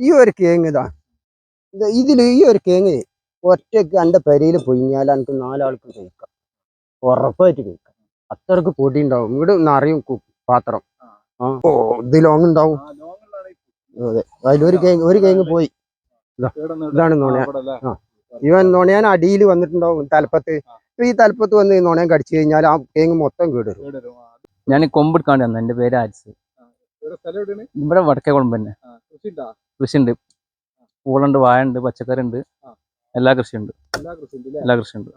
ഈ ഒരു കേങ്ങ് ഇതാ. ഇതിൽ ഇതിൽ ഈ ഒരു കേങ്ങ് ഒറ്റയ്ക്ക് എന്റെ പെരയിൽ പൊയിഞ്ഞാൽ എനിക്ക് നാലാൾക്ക് കഴിക്കാം. ഉറപ്പായിട്ട് കഴിക്കാം. അത്രയ്ക്ക് പൊടി ഉണ്ടാവും ഇവിടെ നിറയും പാത്രം. ആ. ഓ ഇത് ലോങ് ഉണ്ടാവും. അതെ അതിലൊരു കേങ്ങ് ഒരു കേങ്ങ് പോയി. ഇതാണ് നുണ ഇവൻ നുണയാൻ അടിയിൽ വന്നിട്ടുണ്ടാവും തലപ്പത്ത്. ഇപ്പൊ ഈ തലപ്പത്ത് വന്ന് ഈ നുണയം കടിച്ചു കഴിഞ്ഞാൽ ആ കേങ്ങ് മൊത്തം കേടുവരും. ഞാൻ കൊമ്പെടുക്കാണ്ട് എന്റെ എന്റെ പേര് ആരിസ്. ഇവിടെ വടക്കേ കുളമ്പ് തന്നെ. കൃഷിയുണ്ട്? പൂളുണ്ട് വാഴ ഉണ്ട് പച്ചക്കറി ഉണ്ട്. എല്ലാ കൃഷിയുണ്ട് എല്ലാ കൃഷിയുണ്ട്.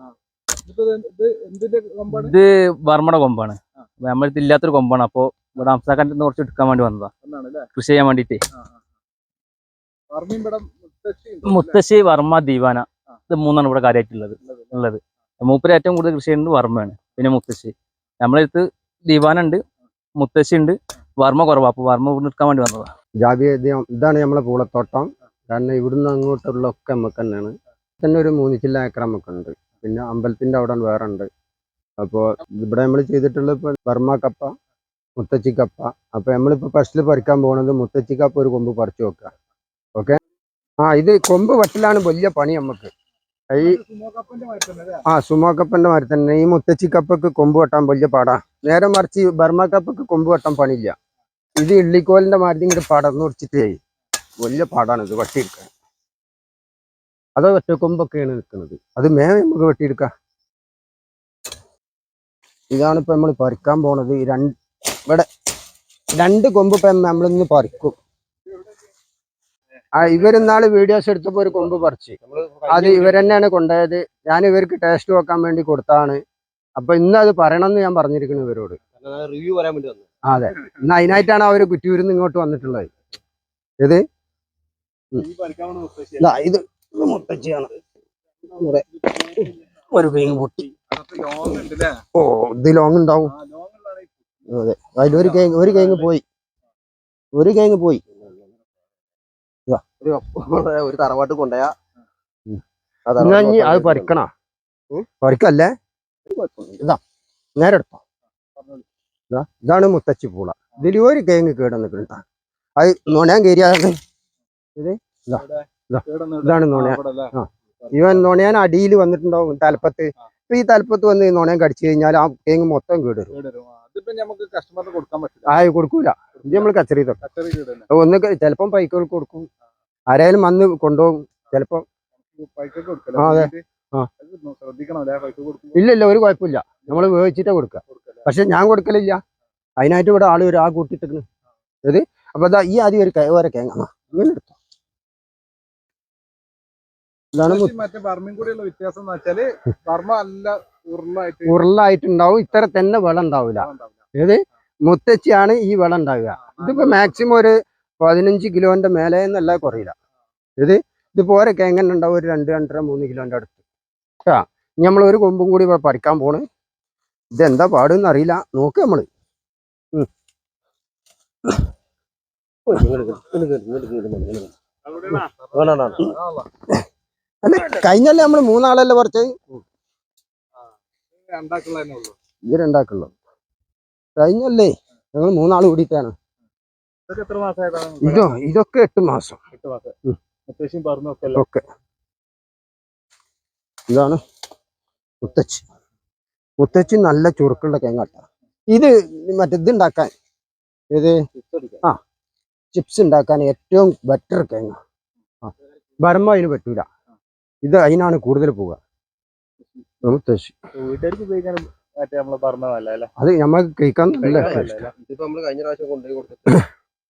ഇത് ബർമ്മയുടെ കൊമ്പാണ്? നമ്മളിത് നമ്മളടുത്ത് ഇല്ലാത്തൊരു കൊമ്പാണ്. അപ്പോ ഇവിടെ അംസാക്കാൻ കുറച്ച് എടുക്കാൻ വേണ്ടി വന്നതാ. കൃഷി ചെയ്യാൻ വേണ്ടിട്ടേ മുത്തശ്ശി വർമ്മ ദീവാന. ഇത് മൂന്നാണ് ഇവിടെ കാര്യമായിട്ടുള്ളത് ഉള്ളത് മൂപ്പര് ഏറ്റവും കൂടുതൽ കൃഷി ചെയ്യുന്നത് വർമ്മയാണ്. പിന്നെ മുത്തശ്ശി. നമ്മളെടുത്ത് ദീവാന ഉണ്ട് മുത്തശ്ശി ഉണ്ട് വർമ്മ കുറവാ. അപ്പൊ വർമ്മ ഇവിടെ എടുക്കാൻ വേണ്ടി വന്നതാ. ജാതി ഇതാണ് നമ്മളെ പൂളത്തോട്ടം. കാരണം ഇവിടുന്ന് അങ്ങോട്ടുള്ള ഒക്കെ നമുക്ക് തന്നെയാണ്. തന്നെ ഒരു മൂന്ന് ചില്ല ഏക്കർ നമുക്കുണ്ട് പിന്നെ അമ്പലത്തിന്റെ അവിടെ വേറെ ഉണ്ട്. അപ്പോൾ ഇവിടെ നമ്മൾ ചെയ്തിട്ടുള്ള ഇപ്പോൾ വർമ്മ കപ്പ മുത്തച്ചി കപ്പ. അപ്പോൾ നമ്മളിപ്പോൾ ഫസ്റ്റിൽ പറിക്കാൻ പോകുന്നത് മുത്തച്ചി കപ്പ ഒരു കൊമ്പ് പറിച്ചു വെക്കുക ഓക്കെ ആ ഇത് കൊമ്പ് വെട്ടലാണ് വലിയ പണി നമുക്ക് ഈ ആ സുമോ കപ്പന്റെ മാതിരി തന്നെ. ഈ മുത്തച്ചി കപ്പക്ക് കൊമ്പ് വെട്ടാൻ വലിയ പാടാ. നേരെ മറിച്ച് ബർമ കപ്പക്ക് കൊമ്പ് വെട്ടാൻ പണിയില്ല. ഇത് ഇള്ളിക്കോലിന്റെ മാറ്റി ഇങ്ങോട്ട് പടർന്നു പിടിച്ചിട്ടേ വലിയ പാടാണ് ഇത് വെട്ടിയെടുക്കാൻ. അത് ഒറ്റക്കൊമ്പൊക്കെയാണ് നിൽക്കുന്നത്. അത് മേ നമുക്ക് വെട്ടിയെടുക്കാം. ഇതാണ് ഇപ്പൊ നമ്മൾ പറിക്കാൻ പോണത്. രണ്ട് ഇവിടെ രണ്ട് കൊമ്പ് ഇപ്പൊ നമ്മളിന്ന് പറിക്കും. ആ ഇവരിന്നാൾ വീഡിയോസ് എടുത്തപ്പോ ഒരു കൊമ്പ് പറിച്ച്. അത് ഇവരെന്നെയാണ് കൊണ്ടുപോയത്. ഞാൻ ഇവർക്ക് ടേസ്റ്റ് നോക്കാൻ വേണ്ടി കൊടുത്താണ് അപ്പൊ ഇന്ന് അത് പറയണമെന്ന് ഞാൻ പറഞ്ഞിരിക്കുന്നു ഇവരോട്. റിവ്യൂ പറയാൻ വേണ്ടി വന്നു അതെ. ഇന്ന് അതിനായിട്ടാണ് അവർ കുറ്റിയൂരിന്ന് ഇങ്ങോട്ട് വന്നിട്ടുള്ളത്. ഇത് മുത്തശ്ശി ഇതാ, മുത്തച്ചിയാണ് ഒരു പീങ് പൊട്ടി. ഓ ഇത് ലോങ് ഉണ്ടാവും. അതെ. അതിൽ ഒരു അതിലൊരു കേങ്ങ് ഒരു കേങ്ങ് പോയി. ഒരു കേങ്ങ് പോയി. ഒരു തറവാട്ട് കൊണ്ടുപോയാ. അത് പറിക്കണ? പറിക്കല്ലേ? ഇതാ നേരെ എടുത്തോ. ഇതാണ് മുത്തച്ചി പൂള. ഇതിൽ ഒരു കേങ്ങ് കേട് നിൽക്കണ്ട അത് നുണയാൻ കയറിയാണ് ഇത്. ഇതാണ് നോണയാൻ? ഇവൻ നുണയാൻ അടിയിൽ വന്നിട്ടുണ്ടാവും തലപ്പത്ത്. ഇപ്പൊ ഈ തലപ്പത്ത് വന്ന് നോണയാൻ നുണയം കടിച്ചു കഴിഞ്ഞാൽ ആ കേങ്ങ് മൊത്തം കേട് വരും. കേടുവരും. ആ, ആയി കൊടുക്കൂല. ഇത് നമ്മൾ കച്ചറി തൊട്ട്. ഒന്ന് ചിലപ്പം പൈക്കൾക്ക് കൊടുക്കും. ആരായാലും വന്ന് കൊണ്ടുപോകും. ചിലപ്പം ആ, അതെ. ആ. ഇല്ല ഇല്ല ഒരു കുഴപ്പമില്ല. നമ്മൾ വേവിച്ചിട്ടാ കൊടുക്കുക പക്ഷെ ഞാൻ കൊടുക്കലില്ല. അതിനായിട്ട് ഇവിടെ ആൾ ഒരു ആ കൂട്ടിട്ടിരിക്കുന്നു ഇത് അപ്പൊ അതാ ഈ ആദ്യം ഒരു ഓരോ കേങ്ങ ആ, ഇങ്ങനെ എടുത്തോ. ഇതാണ് ഉരുളായിട്ടുണ്ടാവും. ഇത്ര തന്നെ വിള ഉണ്ടാവില്ല. ഏത്? മുത്തച്ചിയാണ് ഈ വിള ഉണ്ടാവുക. ഇതിപ്പോ മാക്സിമം ഒരു പതിനഞ്ച് കിലോന്റെ മേലെ എന്നല്ല കുറയില്ല. ഇത് ഇതിപ്പോ ഓരോ കേങ്ങനെ ഉണ്ടാവും. ഒരു രണ്ട് രണ്ടര മൂന്ന് കിലോന്റെ അടുത്ത്. ആ നമ്മൾ ഒരു കൊമ്പും കൂടി പറിക്കാൻ പോണ്. ഇതെന്താ പാടുന്ന് അറിയില്ല. നോക്ക് നമ്മൾ. ഉം. അല്ല കഴിഞ്ഞല്ലേ നമ്മൾ മൂന്നാളല്ലേ പറിച്ചത്? ഇത് രണ്ടാക്കുള്ളൂ. കഴിഞ്ഞല്ലേ? ഞങ്ങൾ മൂന്നാൾ കൂടിയിട്ടാണ്. ഇതോ ഇതൊക്കെ എട്ട് മാസം. ഒക്കെ. ഇതാണ് മുത്തച്ചി മുത്തച്ചി നല്ല ചുരുക്കുള്ള തേങ്ങാട്ട. ഇത് മറ്റേ ഇത് ഉണ്ടാക്കാൻ ഇത് ആ ചിപ്സ് ഉണ്ടാക്കാൻ ഏറ്റവും ബെറ്റർ തേങ്ങ. ആ ബർമ്മ അതിന് പറ്റൂല. ഇത് അതിനാണ് കൂടുതൽ പോവുക. മുത്തശ്ശി. അത് നമ്മക്ക് കഴിക്കാൻ നല്ല ടേസ്റ്റ് ഇതിപ്പോ നമ്മൾ കഴിഞ്ഞ പ്രാവശ്യം കൊണ്ടുപോയി കൊടുത്തിട്ട്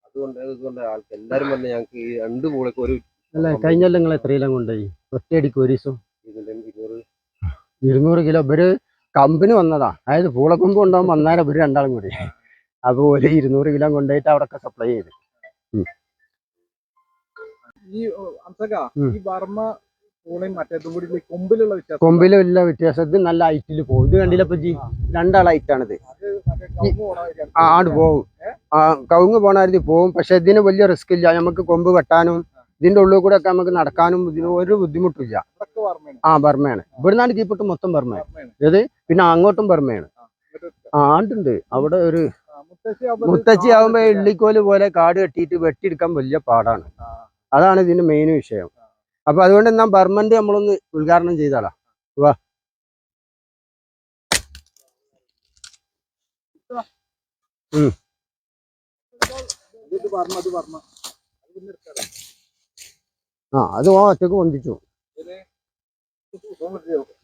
അതുകൊണ്ട് ഇതുകൊണ്ട് ആൾക്ക് എല്ലാരും പറഞ്ഞ ഞങ്ങൾക്ക് ഈ രണ്ട് പൂളക്ക് ഒരു അല്ല കഴിഞ്ഞല്ല നിങ്ങൾ എത്രയെല്ലാം കൊണ്ടുപോയി? ഒറ്റയടിക്ക് ഒരു ദിവസം? ഇരുന്നൂറ് ഇരുന്നൂറ് കിലോ. ഇവർ കമ്പനി വന്നതാ. അതായത് പൂളക്കൊമ്പ് കൊണ്ടുപോകുമ്പോൾ വന്നാലും ഇവർ രണ്ടാളും കൂടി. അതുപോലെ ഒരു ഇരുന്നൂറ് കിലോ കൊണ്ടുപോയിട്ട് അവിടെ സപ്ലൈ ചെയ്ത്. ഈ കൊമ്പിലുള്ള വ്യത്യാസം ഇത് നല്ല ഹൈറ്റിൽ പോകും ഇത് കണ്ടില്ല ഇപ്പൊ ജി? രണ്ടാൾ ഹൈറ്റാണിത്. ആട് പോകും കവുങ്ങ് പോണായിരുന്നു പോവും. പക്ഷെ ഇതിന് വലിയ റിസ്ക് ഇല്ല. നമുക്ക് കൊമ്പ് വെട്ടാനും ഇതിന്റെ ഉള്ളിൽ കൂടെ ഒക്കെ നമുക്ക് നടക്കാനും ഇതിന് ഒരു ബുദ്ധിമുട്ടില്ല. ആ ബർമയാണ് ഇവിടുന്നാണ് കീപ്പിട്ട് മൊത്തം ബർമയാണ് ബർമ്മയാണ് പിന്നെ അങ്ങോട്ടും ബർമയാണ് ആ ആണ്ടുണ്ട്. അവിടെ ഒരു മുത്തശ്ശി ആവുമ്പോ. ഇള്ളിക്കോൽ പോലെ കാട് കെട്ടിയിട്ട് വെട്ടിയെടുക്കാൻ വലിയ പാടാണ്. അതാണ് ഇതിന്റെ മെയിൻ വിഷയം. അപ്പൊ അതുകൊണ്ട് എന്നാ ബർമന്റെ നമ്മളൊന്ന് ഉദ്ഘാടനം ചെയ്താലാ. വാ. ഉം. ഇത് വർമ്മ അത് വർമ്മ അത് പിന്നെ എടുക്കാലോ. ആ അത് ഓ ഒറ്റയ്ക്ക് പൊന്തിച്ചു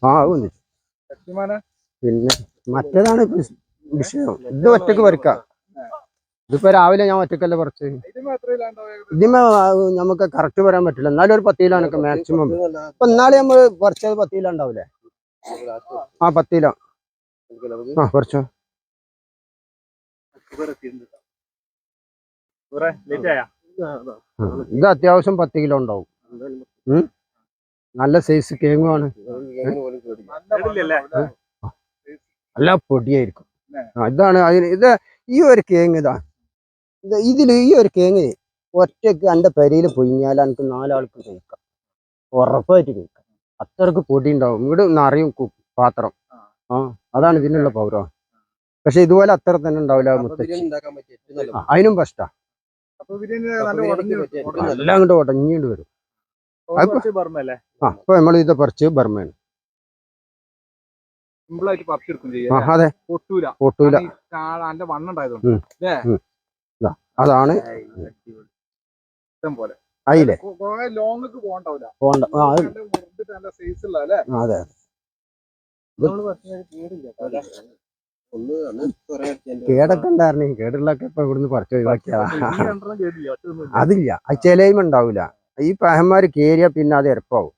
ആ അത് ശക്തിമാനെ പിന്നെ മറ്റേതാണ് വിഷയം. ഇത് ഒറ്റയ്ക്ക് പറിക്കാം ഇതിപ്പോ രാവിലെ ഞാൻ ഒറ്റക്കല്ലേ പറിച്ച് ഇതിമേ നമുക്ക് കറക്റ്റ് പറയാൻ പറ്റില്ല. എന്നാലും ഒരു പത്ത് കിലോ മാക്സിമം അപ്പൊ എന്നാലും നമ്മൾ പറിച്ചത് പത്ത് കിലോ ഉണ്ടാവൂലേ? ആ പത്ത് കിലോ. ആ പറിച്ചോ ആ, ഇത് അത്യാവശ്യം പത്ത് കിലോ ഉണ്ടാവും. നല്ല സൈസ് കേങ്ങുമാണ് നല്ല പൊടിയായിരിക്കും. ഇതാണ് അതിന് ഇത് ഈ ഒരു കേങ്ങ് ഇതാ. ഇതിൽ ഈ ഒരു കേങ്ങ് ഒറ്റയ്ക്ക് എന്റെ പെരയിൽ പൊയിഞ്ഞാൽ എനിക്ക് നാലാൾക്ക് കഴിക്കാം. ഉറപ്പായിട്ട് കഴിക്കാം. അത്രയ്ക്ക് പൊടി ഉണ്ടാവും. ഇവിടെ നിറയും പാത്രം. ആ. അതാണ് ഇതിനുള്ള പൗരം പക്ഷെ ഇതുപോലെ അത്ര തന്നെ ഉണ്ടാവില്ല മുത്തച്ഛൻ. അതിനും നല്ല എല്ലാം അങ്ങോട്ട് ഉടഞ്ഞിട്ട് വരും. അത് ബർമ്മല്ലേ ആ ഇപ്പൊ നമ്മൾ ഇത് പറിച്ച് ബർമയാണ്. സിമ്പിൾ ആയിട്ട് പറിച്ചെടുക്കും ആ ചെയ്യാം അതെ. അതിന്റെ വണ്ണം ഉണ്ടായതുകൊണ്ട്. അതാണ് ഇഷ്ടം പോലെ. ലോങ്ങക്ക് പോകണ്ടാവില്ല പോണ്ട ആ അത് കേടൊക്കെ ഉണ്ടായിരുന്നു കേടുള്ളൊക്കെ ഇപ്പൊ ഇവിടുന്ന് പറിച്ചു ഒഴിവാക്കിയതാ. അതില്ല അത് ചിലയും ഉണ്ടാവില്ല ഈ പഹന്മാര് കയറിയാൽ പിന്നെ അത് എരപ്പാവും